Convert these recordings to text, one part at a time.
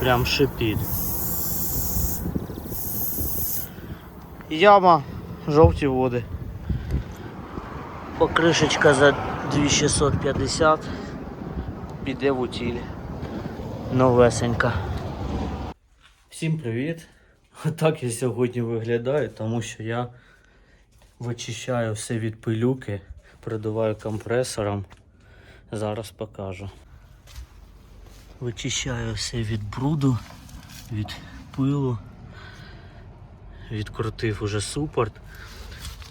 Прям шипить. Яма, жовті води. Покришечка за 2650 піде в утіль. Новесенька. Всім привіт! Так я сьогодні виглядаю, тому що я вичищаю все від пилюки, продуваю компресором. Зараз покажу. Вичищаю все від бруду, від пилу. Відкрутив уже супорт.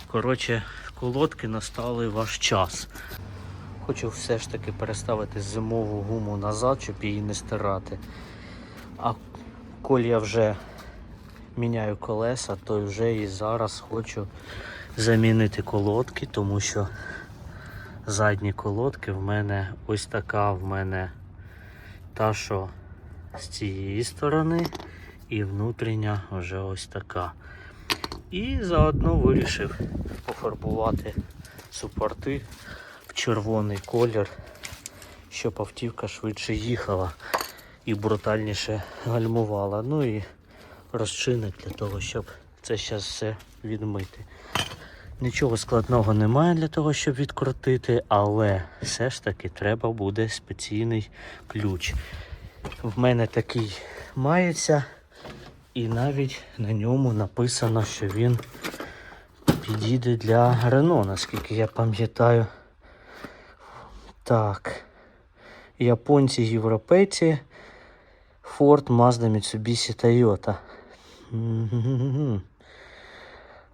Коротше, колодки настали ваш час. Хочу все ж таки переставити зимову гуму назад, щоб її не стирати. А коль я вже міняю колеса, то вже і зараз хочу замінити колодки, тому що задні колодки в мене ось така в мене та, що з цієї сторони, і внутрішня вже ось така. І заодно вирішив пофарбувати супорти в червоний колір, щоб автівка швидше їхала і брутальніше гальмувала. Ну і розчинник для того, щоб це зараз все відмити. Нічого складного немає для того, щоб відкрутити, але все ж таки треба буде спеційний ключ. В мене такий мається, і навіть на ньому написано, що він підійде для Рено, наскільки я пам'ятаю. Так. Японці, європейці, Ford, Mazda, Mitsubishi, Toyota.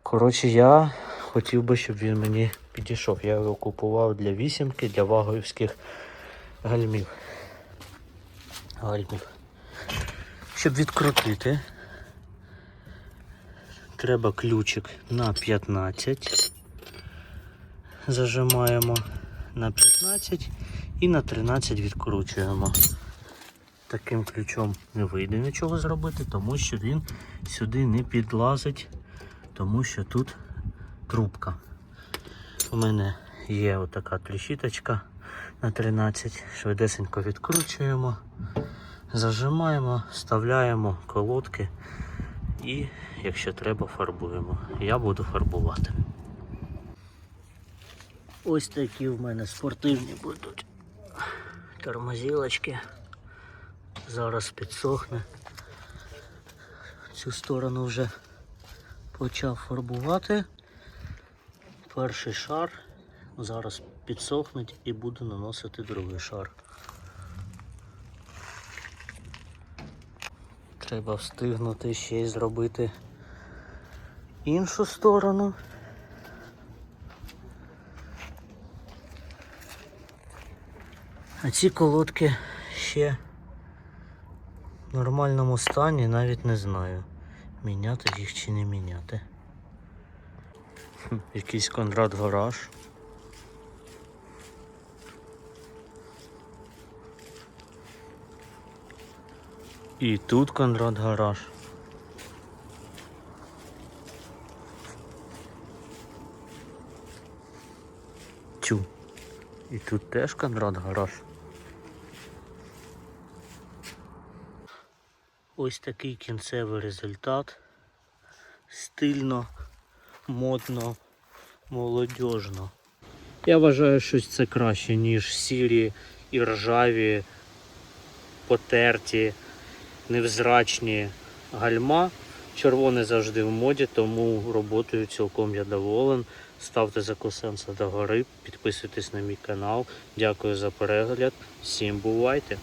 Коротше, я хотів би, щоб він мені підійшов. Я його купував для вісімки, для ваговських гальмів. Гальмів. Щоб відкрутити, треба ключик на 15. Зажимаємо на 15 і на 13 відкручуємо. Таким ключом не вийде нічого зробити, тому що він сюди не підлазить, тому що тут трубка. У мене є отака трещіточка на 13. Швидесенько відкручуємо, зажимаємо, вставляємо колодки і, якщо треба, фарбуємо. Я буду фарбувати. Ось такі в мене спортивні будуть тормозілочки. Зараз підсохне. Цю сторону вже почав фарбувати. Перший шар. Зараз підсохнуть і буду наносити другий шар. Треба встигнути ще й зробити іншу сторону. А ці колодки ще в нормальному стані, навіть не знаю, міняти їх чи не міняти. Якийсь Конрад гараж. І тут Конрад гараж. Тю. І тут теж Конрад гараж. Ось такий кінцевий результат. Стильно, модно, молодіжно. Я вважаю, що це краще, ніж сірі і ржаві, потерті, невзрачні гальма. Червоне завжди в моді, тому роботою цілком я доволен. Ставте закусенца до гори, підписуйтесь на мій канал. Дякую за перегляд. Всім бувайте!